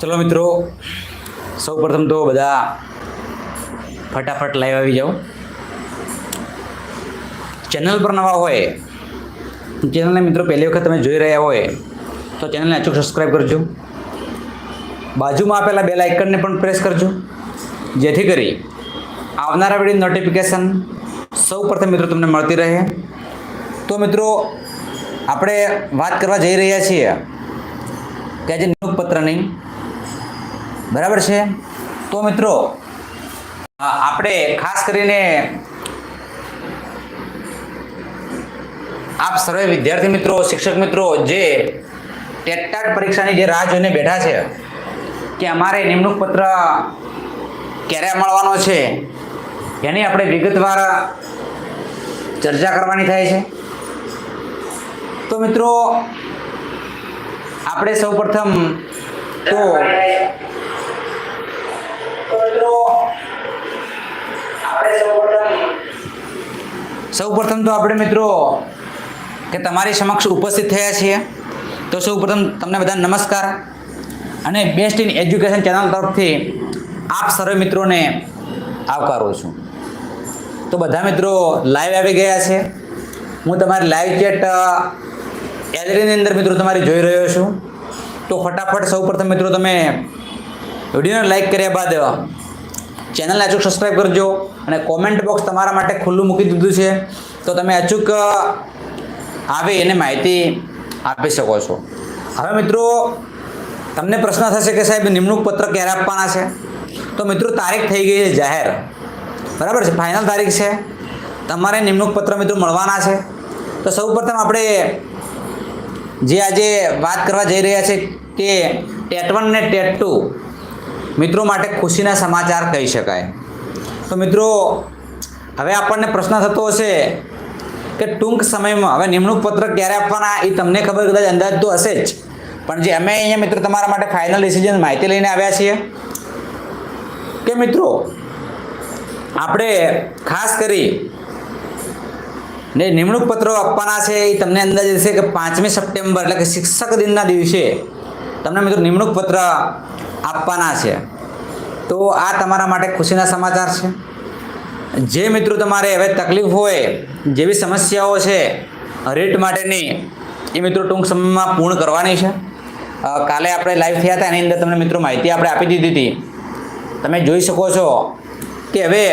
ચલો મિત્રો સૌ પ્રથમ તો બધા ફટાફટ લાઈવ આવી જાઓ. ચેનલ પર નવા હોય ચેનલને મિત્રો પહેલી વખત તમે જોઈ રહ્યા હોય, તો ચેનલને અચૂક સબસ્ક્રાઈબ કરજો. બાજુમાં આપેલા બે લાઇકનને પણ પ્રેસ કરજો, જેથી કરી આવનારા વીડિયો નોટિફિકેશન સૌ પ્રથમ મિત્રો તમને મળતી રહે. તો મિત્રો, આપણે વાત કરવા જઈ રહ્યા છીએ કે આજે નિયોગપત્રની પત્રની બરાબર છે? તો મિત્રો આપણે ખાસ કરીને આપ સર્વે વિદ્યાર્થી મિત્રો, શિક્ષક મિત્રો, જે ટેટટાટ પરીક્ષાની જે રાહ જોઈને બેઠા છે, કે અમારે નિમણૂક પત્ર ક્યારે મળવાનો છે, એની આપણે વિગતવાર ચર્ચા કરવાની થાય છે. તો મિત્રો, આપણે સૌ પ્રથમ તો સૌ પ્રથમ તો આપણે મિત્રો કે તમારી સમક્ષ ઉપસ્થિત થયા છીએ. તો સૌ પ્રથમ તમને બધા નમસ્કાર. અને બેસ્ટ ઇન એજ્યુકેશન ચેનલ તરફથી આપ સર્વે મિત્રોને આવકારું છું. તો બધા મિત્રો લાઈવ આવી ગયા છે. હું તમારી લાઈવ ચેટ ગેલેરીની અંદર મિત્રો તમારી જોઈ રહ્યો છું. તો ફટાફટ સૌ પ્રથમ મિત્રો તમે વિડીયોને લાઈક કર્યા બાદ ચેનલને અચૂક સબસ્ક્રાઈબ કરજો અને કોમેન્ટ બોક્સ તમારા માટે ખુલ્લું મૂકી દીધું છે. તો તમે અચૂક આવી એને માહિતી આપી શકો છો. હવે મિત્રો, તમને પ્રશ્ન થશે કે સાહેબ, નિમણૂક પત્ર ક્યારે આપવાના છે? તો મિત્રો, તારીખ થઈ ગઈ છે જાહેર. બરાબર છે? ફાઇનલ તારીખ છે. તમારે નિમણૂક પત્ર મિત્રો મળવાના છે. તો સૌ પ્રથમ આપણે જે આજે વાત કરવા જઈ રહ્યા છે કે ટેટ વન ને ટેટ ટુ મિત્રો માટે ખુશીના સમાચાર કહી શકાય. તો મિત્રો, હવે આપણને પ્રશ્ન થતો હશે કે ટૂંક સમયમાં હવે નિમણૂક પત્ર ક્યારે આપવાના, એ તમને ખબર કદાચ અંદાજ તો હશે જ. પણ જે અમે અહીંયા મિત્રો તમારા માટે ફાઇનલ ડિસિઝન માહિતી લઈને આવ્યા છીએ કે મિત્રો, આપણે ખાસ કરી ને નિમણૂક પત્રો આપવાના છે, એ તમને અંદાજ હશે કે પાંચમી સપ્ટેમ્બર એટલે કે શિક્ષક દિનના દિવસે તમને મિત્રો નિમણૂક પત્ર આપવાના છે. તો આ તમારા માટે ખુશીના સમાચાર છે. જે મિત્રો તમારે હવે તકલીફ હોય, જેવી સમસ્યાઓ છે, રેટ માટેની, એ મિત્રો ટૂંક સમયમાં પૂર્ણ કરવાની છે. કાલે આપણે લાઈવ થયા હતા, એની અંદર તમને મિત્રો માહિતી આપણે આપી દીધી હતી. તમે જોઈ શકો છો કે હવે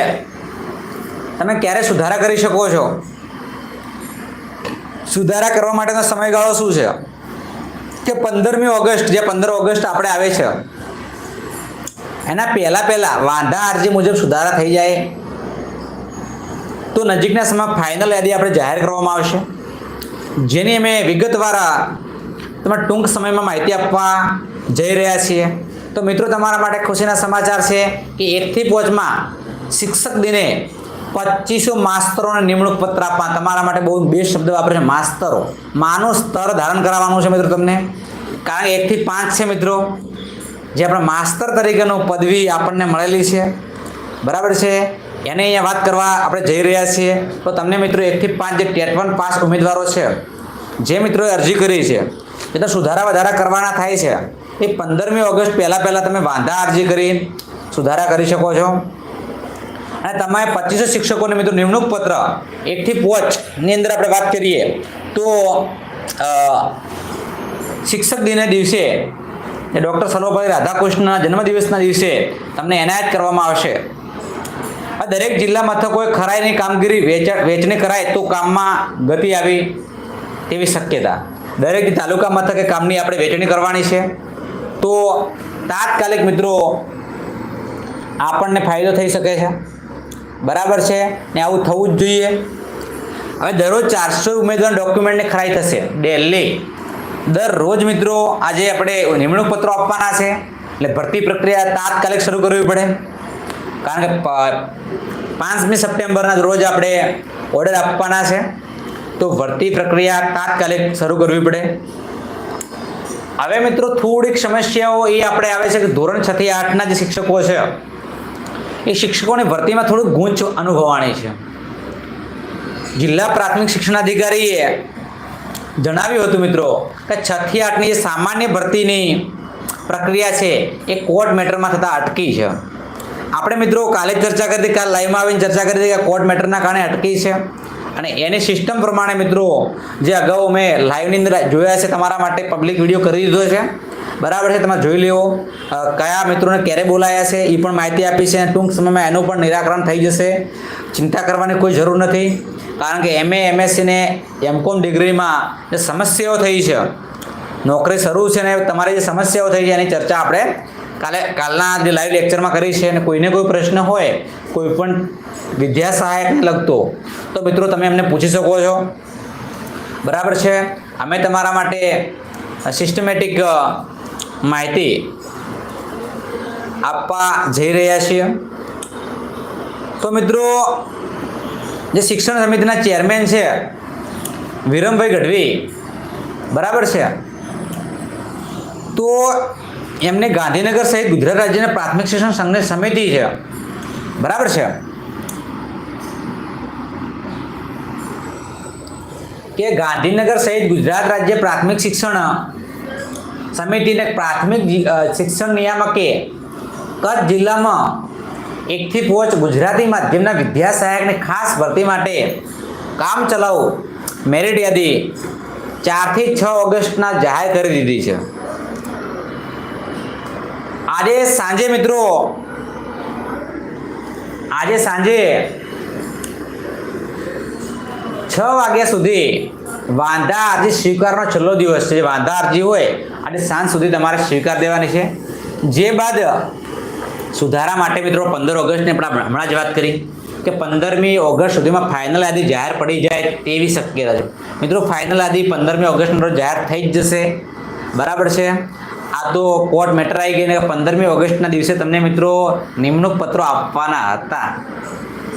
તમે ક્યારે સુધારા કરી શકો છો? સુધારા કરવા માટેનો સમયગાળો શું છે? કે પંદરમી ઓગસ્ટ, જે પંદર ઓગસ્ટ આપણે આવે છે એના પહેલાં પહેલાં વાંધા અરજી મુજબ સુધારા થઈ જાય. તો નજીકના સમયમાં ફાઇનલ યાદી આપણે જાહેર કરવામાં આવશે. જેની અમે વિગતવાર તમે ટૂંક સમયમાં માહિતી આપવા જઈ રહ્યા છીએ. તો મિત્રો, તમારા માટે ખુશીના સમાચાર છે કે એકથી પાંચમાં શિક્ષક દિને પચીસો માસ્તરોને નિમણૂક પત્ર આપવા. તમારા માટે બહુ બેસ્ટ શબ્દ વાપરે છે, માસ્તરો. માનું સ્તર ધારણ કરાવવાનું છે મિત્રો તમને. કારણ કે એકથી પાંચ છે મિત્રો. જે આપણે માસ્તર તરીકેનું પદવી આપણને મળેલી છે. બરાબર છે? એને અહીંયા વાત કરવા આપણે જઈ રહ્યા છીએ. તો તમને મિત્રો એકથી પાંચ જે ટેટ વન પાસ ઉમેદવારો છે, જે મિત્રોએ અરજી કરી છે, એ તો સુધારા વધારા કરવાના થાય છે. એ પંદરમી ઓગસ્ટ પહેલાં પહેલાં તમે વાંધા અરજી કરી, સુધારા કરી શકો છો. અને તમારે પચીસો શિક્ષકોને મિત્રો નિમણૂક પત્ર એકથી પોચની અંદર આપણે વાત કરીએ, તો શિક્ષક દિને દિવસે એ ડૉક્ટર સર્વપલ્લી રાધાકૃષ્ણના જન્મદિવસના દિવસે તમને એનાયત કરવામાં આવશે. આ દરેક જિલ્લા મથકોએ ખરાઈની કામગીરી વેચ, વેચણી કરાય તો કામમાં ગતિ આવી તેવી શક્યતા. દરેક તાલુકા મથકે કામની આપણે વેચણી કરવાની છે. તો તાત્કાલિક મિત્રો આપણને ફાયદો થઈ શકે છે. બરાબર છે? ને આવું થવું જ જોઈએ. હવે દરરોજ ચારસો ઉમેદવાર ડોક્યુમેન્ટની ખરાઈ થશે. ડેલી. દરરોજ મિત્રો આજે આપણે નિમણૂક પત્રો આપવાના છે. એટલે ભરતી પ્રક્રિયા તાત્કાલિક શરૂ કરવી પડે. કારણ કે પાંચમી સપ્ટેમ્બરના રોજ આપણે ઓર્ડર આપવાના છે. તો ભરતી પ્રક્રિયા તાત્કાલિક શરૂ કરવી પડે. હવે મિત્રો થોડીક સમસ્યાઓ એ આપણે આવે છે કે ધોરણ છ થી આઠના જે શિક્ષકો છે, એ શિક્ષકોની ભરતીમાં થોડુંક ગૂંચ અનુભવાની છે. જિલ્લા પ્રાથમિક શિક્ષણાધિકારીએ જણાવ્યું હતું મિત્રો કે છ થી આઠની જે સામાન્ય ભરતીની પ્રક્રિયા છે, એ કોર્ટ મેટરમાં થતાં અટકી છે. આપણે મિત્રો કાલે ચર્ચા કરી હતી કાલ લાઈવમાં આવીને ચર્ચા કરી હતી કે કોર્ટ મેટરના કારણે અટકી છે. અને એની સિસ્ટમ પ્રમાણે મિત્રો જે અગાઉ મેં લાઈવની અંદર જોયા છે, તમારા માટે પબ્લિક વીડિયો કરી દીધો છે. બરાબર છે તમે જોઈ લેવો. કયા મિત્રોને ક્યારે બોલાયા છે એ પણ માહિતી આપી છે. ટૂંક સમયમાં એનું પણ નિરાકરણ થઈ જશે. ચિંતા કરવાની કોઈ જરૂર નથી, કારણ કે એમએ એમએસસી ને એમકોમ ડિગ્રીમાં જે સમસ્યાઓ થઈ છે, નોકરી શરૂ છે ને તમારી જે સમસ્યાઓ થઈ છે, એની ચર્ચા આપણે કાલે, કાલના જે લાઈવ લેક્ચરમાં કરી છે, અને કોઈને કોઈ પ્રશ્ન હોય, કોઈ પણ વિદ્યા સહાયકને લગતો, તો મિત્રો તમે એમને પૂછી શકો છો. બરાબર છે? અમે તમારા માટે સિસ્ટમેટિક માહિતી આપવા જઈ રહ્યા છીએ. તો મિત્રો, જે શિક્ષણ સમિતિના ચેરમેન છે, વિરમભાઈ ગઢવી, બરાબર છે? તો એમને ગાંધીનગર સહિત ગુજરાત રાજ્યના પ્રાથમિક શિક્ષણ સંઘની સમિતિ છે. બરાબર છે? કે ગાંધીનગર સહિત ગુજરાત રાજ્ય પ્રાથમિક શિક્ષણ સમિતિને પ્રાથમિક શિક્ષણ નિયામકે કચ્છ જિલ્લામાં એકથી પાંચ ગુજરાતી માધ્યમના વિદ્યા સહાયકની ખાસ ભરતી માટે કામ ચલાવ મેરિટ યાદી ચારથી છ ઓગસ્ટના જાહેર કરી દીધી છે. આજે સાંજે મિત્રો, આજે સાંજે છ વાગ્યા સુધી વાંધા અરજી સ્વીકારનો છેલ્લો દિવસ છે. વાંધા અરજી હોય, અને સાંજ સુધી તમારે સ્વીકાર દેવાની છે. જે બાદ સુધારા માટે મિત્રો પંદર ઓગસ્ટને આપણે હમણાં જ વાત કરી કે પંદરમી ઓગસ્ટ સુધીમાં ફાઇનલ યાદી જાહેર પડી જાય તેવી શક્યતા છે. મિત્રો ફાઇનલ યાદી પંદરમી ઓગસ્ટનો જાહેર થઈ જ જશે. બરાબર છે? આ તો કોર્ટ મેટર આવી ગઈ ને પંદરમી ઓગસ્ટના દિવસે તમને મિત્રો નિમણૂક પત્રો આપવાના હતા.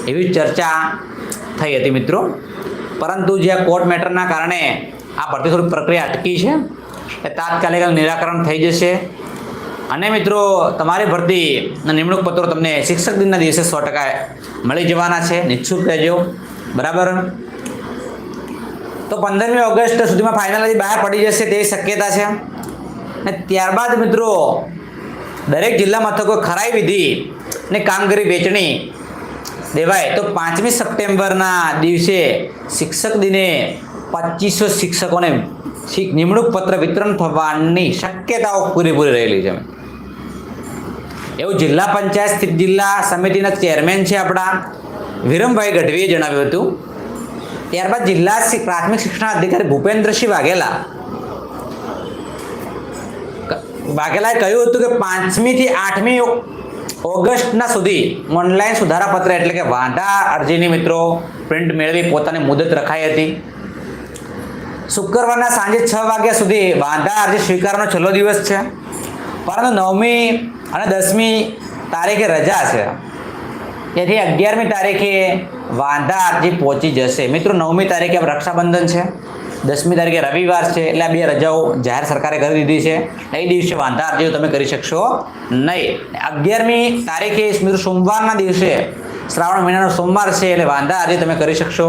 એવી ચર્ચા થઈ હતી મિત્રો. પરંતુ જે કોર્ટ મેટરના કારણે આ ભરતી થોડી પ્રક્રિયા અટકી છે, એ તાત્કાલિક નિરાકરણ થઈ જશે. અને મિત્રો, તમારી ભરતી નિમણૂક પત્રો તમને શિક્ષક દિનના દિવસે સો ટકા મળી જવાના છે. નિશ્ચુક રહેજો. બરાબર? તો પંદરમી ઓગસ્ટ સુધીમાં ફાઇનલ બહાર પડી જશે તેવી શક્યતા છે. અને ત્યારબાદ મિત્રો, દરેક જિલ્લા મથકો ખરાઈ વિધિ ને કામગીરી વેચણી દેવાય, તો પાંચમી સપ્ટેમ્બરના દિવસે શિક્ષક દિને પચીસો શિક્ષકોને શિક- નિમણૂક પત્ર વિતરણ થવાની શક્યતાઓ પૂરેપૂરી રહેલી છે. એવું જિલ્લા પંચાયત સ્થિત જિલ્લા સમિતિના ચેરમેન છે આપણા વિરમભાઈ ગઢવીએ જણાવ્યું હતું. ત્યારબાદ જિલ્લા પ્રાથમિક શિક્ષણ અધિકારી ભૂપેન્દ્રસિંહ વાઘેલા. વાઘેલાએ કહ્યું હતું કે પાંચમી થી આઠમી ઓગસ્ટના સુધી ઓનલાઈન સુધારાપત્ર એટલે કે વાંધા અરજીની મિત્રો પ્રિન્ટ મેળવી પોતાની મુદત રખાઈ હતી. શુક્રવારના સાંજે છ વાગ્યા સુધી વાંધા અરજી સ્વીકારવાનો છેલ્લો દિવસ છે. પરંતુ નવમી અને દસમી તારીખે રજા છે. તેથી અગિયારમી તારીખે વાંધા અરજી પહોંચી જશે. મિત્રો, નવમી તારીખે રક્ષાબંધન છે. દસમી તારીખે રવિવાર છે, એટલે આ બે રજાઓ જાહેર સરકારે કરી દીધી છે. એ દિવસે વાંધા અરજીઓ તમે કરી શકશો નહીં. અગિયારમી તારીખે મિત્રો સોમવારના દિવસે, શ્રાવણ મહિનાનો સોમવાર છે, એટલે વાંધા અરજી તમે કરી શકશો.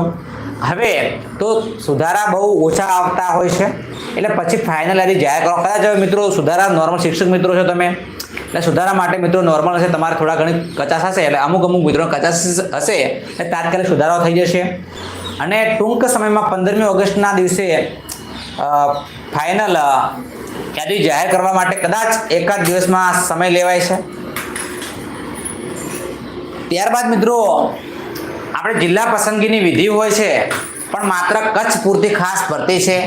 હવે તો સુધારા બહુ ઓછા આવતા હોય છે, એટલે પછી ફાઇનલ અરજી જાહેર કરો કદાચ મિત્રો સુધારા નોર્મલ શિક્ષક મિત્રો છો તમે, એટલે સુધારા માટે મિત્રો નોર્મલ હશે, તમારે થોડા ઘણી કચાશ હશે, એટલે અમુક અમુક મિત્રો કચાશ હશે, એટલે તાત્કાલિક સુધારો થઈ જશે. અને ટૂંક સમયમાં પંદરમી ઓગસ્ટના દિવસે ફાઇનલ યાદી જાહેર કરવા માટે કદાચ એકાદ દિવસમાં સમય લેવાય છે. ત્યારબાદ મિત્રો, આપણે જિલ્લા પસંદગીની વિધિ હોય છે, પણ માત્ર કચ્છ પૂરતી ખાસ ભરતી છે.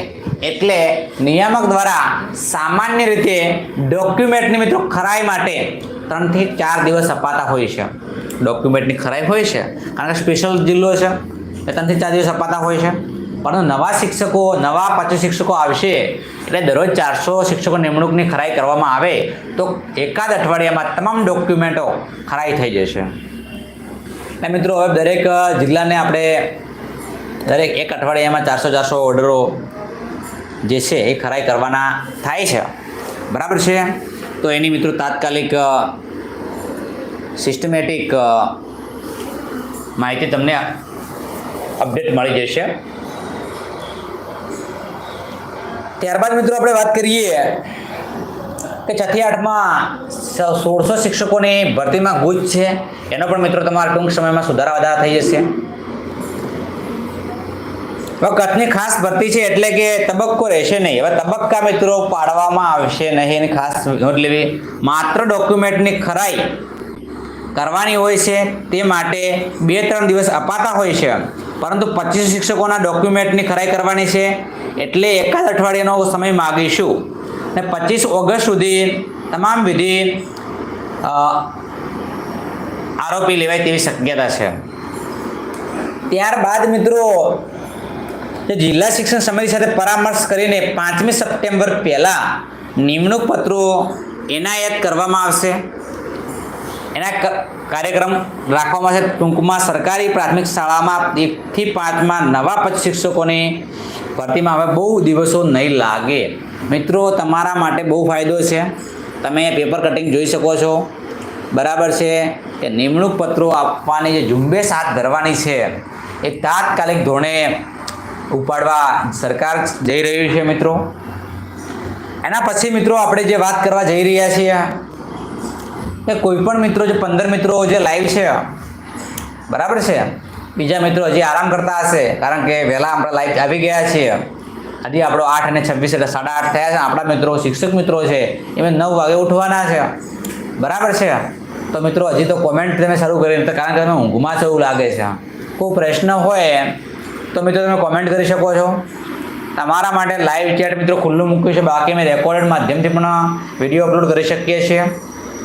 એટલે નિયામક દ્વારા સામાન્ય રીતે ડોક્યુમેન્ટની મિત્રો ખરાઈ માટે ત્રણથી ચાર દિવસ અપાતા હોય છે. ડોક્યુમેન્ટની ખરાઈ હોય છે, કારણ કે સ્પેશિયલ જિલ્લો છે. એ ત્રણથી ચાર દિવસ અપાતા હોય છે. પરંતુ નવા શિક્ષકો, નવા પાંચ શિક્ષકો આવશે એટલે દરરોજ ચારસો શિક્ષકો નિમણૂકની ખરાઈ કરવામાં આવે તો એકાદ અઠવાડિયામાં તમામ ડોક્યુમેન્ટો ખરાઈ થઈ જશે. અને મિત્રો, હવે દરેક જિલ્લાને આપણે દરેક એક અઠવાડિયામાં ચારસો ચારસો ઓર્ડરો જે છે એ ખરાઈ કરવાના થાય છે. બરાબર છે? તો એની મિત્રો તાત્કાલિક સિસ્ટમેટિક માહિતી તમને અપડેટ મળી જશે. ત્યારબાદ મિત્રો આપણે વાત કરીએ કે છથી આઠમાં સોળસો શિક્ષકોની ભરતીમાં ગુજ છે. એનો પણ મિત્રો તમારા ટૂંક સમયમાં સુધારા વધારા થઈ જશે. હવે કચ્છની ખાસ ભરતી છે એટલે કે તબક્કો રહેશે નહીં. હવે તબક્કા મિત્રો પાડવામાં આવશે નહીં એની ખાસ નોંધ લેવી. માત્ર ડોક્યુમેન્ટની ખરાઈ કરવાની હોય છે. તે માટે બે ત્રણ દિવસ અપાતા હોય છે. પરંતુ પચીસ શિક્ષકોના ડોક્યુમેન્ટની ખરાઈ કરવાની છે એટલે એકાદ અઠવાડિયાનો સમય માગીશું. અને પચીસ ઓગસ્ટ સુધી તમામ વિધિ આરોપી લેવાય તેવી શક્યતા છે. ત્યારબાદ મિત્રો, જે જિલ્લા શિક્ષણ સમિતિ સાથે પરામર્શ કરીને પાંચમી સપ્ટેમ્બર પહેલાં નિમણૂક પત્રો એનાયત કરવામાં આવશે. એના કાર્યક્રમ રાખવામાં આવશે ટૂંકમાં સરકારી પ્રાથમિક શાળામાં એકથી પાંચમાં નવા પચીસ શિક્ષકોની ભરતીમાં હવે બહુ દિવસો નહીં લાગે. મિત્રો, તમારા માટે બહુ ફાયદો છે. તમે પેપર કટિંગ જોઈ શકો છો. બરાબર છે કે નિમણૂક પત્રો આપવાની જે ઝુંબેશ હાથ ધરવાની છે, એ તાત્કાલિક ધોરણે ઉપાડવા સરકાર જઈ રહ્યું છે, મિત્રો. એના પછી, મિત્રો, આપણે જે વાત કરવા જઈ રહ્યા છીએ કે કોઈ પણ મિત્રો જે પંદર મિત્રો જે લાઈવ છે, બરાબર છે? બીજા મિત્રો હજી આરામ કરતા હશે, કારણ કે વહેલા આપણે લાઈવ આવી ગયા છીએ. હજી આપણો આઠ અને છવ્વીસ એટલે સાડા આઠ થયા છે. આપણા મિત્રો, શિક્ષક મિત્રો છે, એમાં નવ વાગે ઉઠવાના છે. બરાબર છે? તો મિત્રો, હજી તો કોમેન્ટ તમે શરૂ કરી કારણ કે તમે ઊંઘમાં છો એવું લાગે છે. કોઈ પ્રશ્ન હોય તો મિત્રો તમે કોમેન્ટ કરી શકો છો. તમારા માટે લાઈવ ચેટ મિત્રો ખુલ્લું મૂક્યું છે. બાકી અમે રેકોર્ડેડ માધ્યમથી પણ વીડિયો અપલોડ કરી શકીએ છીએ.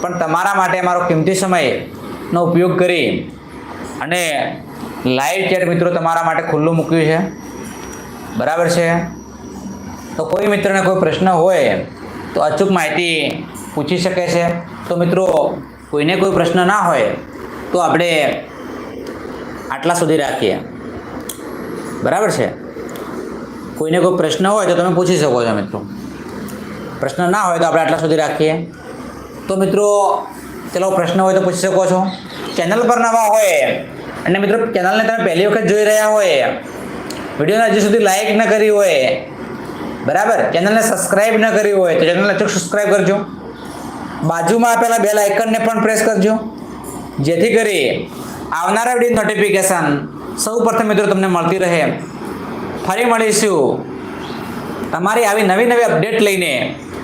પણ તમારા માટે મારો કિંમતી સમયનો ઉપયોગ કરી અને લાઈવ ચેટ મિત્રો તમારા માટે ખુલ્લું મૂક્યું છે. બરાબર છે? તો કોઈ મિત્રને કોઈ પ્રશ્ન હોય તો અચૂક માહિતી પૂછી શકે છે. તો મિત્રો, કોઈને કોઈ પ્રશ્ન ના હોય તો આપણે આટલા સુધી રાખીએ. બરાબર છે? કોઈને કોઈ પ્રશ્ન હોય તો તમે પૂછી શકો છો મિત્રો. પ્રશ્ન ના હોય તો આપણે આટલા સુધી રાખીએ. તો મિત્રો, ચલો પ્રશ્ન હોય તો પૂછી શકો છો. ચેનલ પર નવા હોય, અને મિત્રો ચેનલને તમે પહેલી વખત જોઈ રહ્યા હોય, વિડીયોને હજી સુધી લાઇક ન કરી હોય, બરાબર? ચેનલને સબસ્ક્રાઈબ ન કરી હોય, તો ચેનલને અચૂક સબસ્ક્રાઈબ કરજો. બાજુમાં આપેલા બેલ આઇકનને પણ પ્રેસ કરજો. જેથી કરી આવનારા વીડિયો નોટિફિકેશન સૌ પ્રથમ મિત્રો તમને મળતી રહે. ફરી મળીશું. તમારી આવી નવી નવી અપડેટ લઈને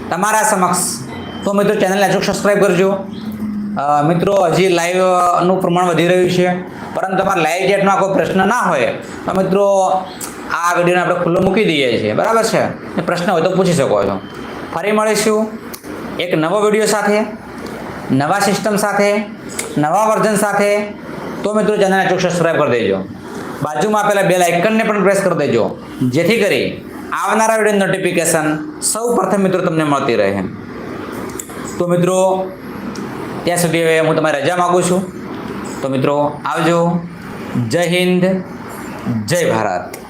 તમારા સમક્ષ તો મિત્રો ચેનલને અચૂક સબસ્ક્રાઈબ કરજો. મિત્રો, હજી લાઈવનું પ્રમાણ વધી રહ્યું છે. પરંતુ તમારા લાઈવ ચેટમાં કોઈ પ્રશ્ન ના હોય, તો મિત્રો, આ વિડીયોને આપણે ખુલ્લો મૂકી દઈએ છીએ. બરાબર છે? પ્રશ્ન હોય તો પૂછી શકો છો. ફરી મળીશું એક નવો વીડિયો સાથે, નવા સિસ્ટમ સાથે, નવા વર્ઝન સાથે. તો મિત્રો ચેનલને અચૂક સબસ્ક્રાઈબ કરી દેજો. બાજુમાં આપેલા બે લાઇકનને પણ પ્રેસ કરી દેજો. જેથી કરી આવનારા વીડિયો નોટિફિકેશન સૌ પ્રથમ મિત્રો તમને મળતી રહે. તો મિત્રો, ત્યાં સુધી હવે હું તમારી રજા માગું છું. તો મિત્રો, આવજો. જય હિન્દ, જય ભારત.